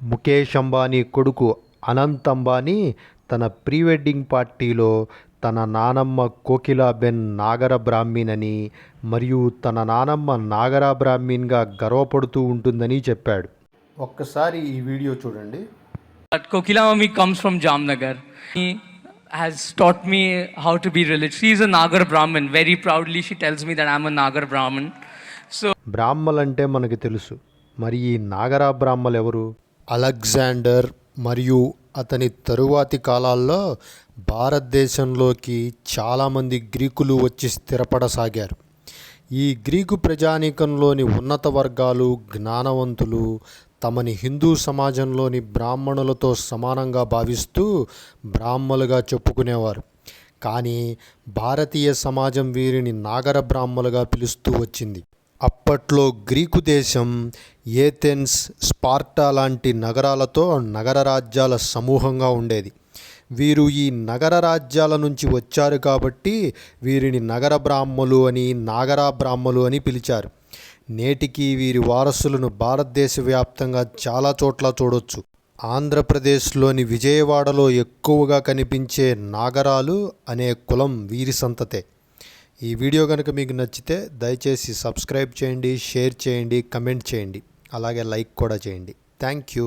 ముఖేష్ అంబానీ కొడుకు అనంత్ అంబానీ తన pre wedding పార్టీలో తన నానమ్మ కోకిలాబెన్ నాగర బ్రాహ్మిన్ అని మరియు తన నానమ్మ నాగర బ్రాహ్మిన్గా గర్వపడుతూ ఉంటుందని చెప్పాడు ఒక్కసారి ఈ వీడియో చూడండి But Kokila Mami comes from Jamnagar. He has taught me how to be religious. She is a Nagar Brahmin. Very proudly, she tells me that I'm a Nagar Brahmin. So, బ్రాహ్మలంటే మనకు తెలుసు మరి ఈ నాగరా బ్రాహ్మలు ఎవరు Alexander మరియు అతని తరువాతి కాలాల్లో భారతదేశంలోకి చాలామంది గ్రీకులు వచ్చి స్థిరపడసాగారు. ఈ గ్రీకు ప్రజానీకంలోని ఉన్నత వర్గాలు జ్ఞానవంతులు తమని హిందూ సమాజంలోని బ్రాహ్మణులతో సమానంగా భావిస్తూ బ్రాహ్మలుగా చెప్పుకునేవారు. కానీ భారతీయ సమాజం వీరిని నాగర బ్రాహ్మలుగా పిలుస్తూ వచ్చింది. అప్పట్లో గ్రీకు దేశం ఏథెన్స్ స్పార్టా లాంటి నగరాలతో నగర రాజ్యాల సమూహంగా ఉండేది. వీరు ఈ నగర రాజ్యాల నుంచి వచ్చారు కాబట్టి వీరిని నగర బ్రాహ్మలు అని నాగరా బ్రాహ్మలు అని పిలిచారు. నేటికి వీరి వారసులను భారతదేశ వ్యాప్తంగా చాలా చోట్ల చూడొచ్చు. ఆంధ్రప్రదేశ్లోని విజయవాడలో ఎక్కువగా కనిపించే నాగరాలు అనే కులం వీరి సంతతే. ఈ వీడియో కనుక మీకు నచ్చితే దయచేసి సబ్స్క్రైబ్ చేయండి షేర్ చేయండి కమెంట్ చేయండి. అలాగే లైక్ కూడా చేయండి. Thank you.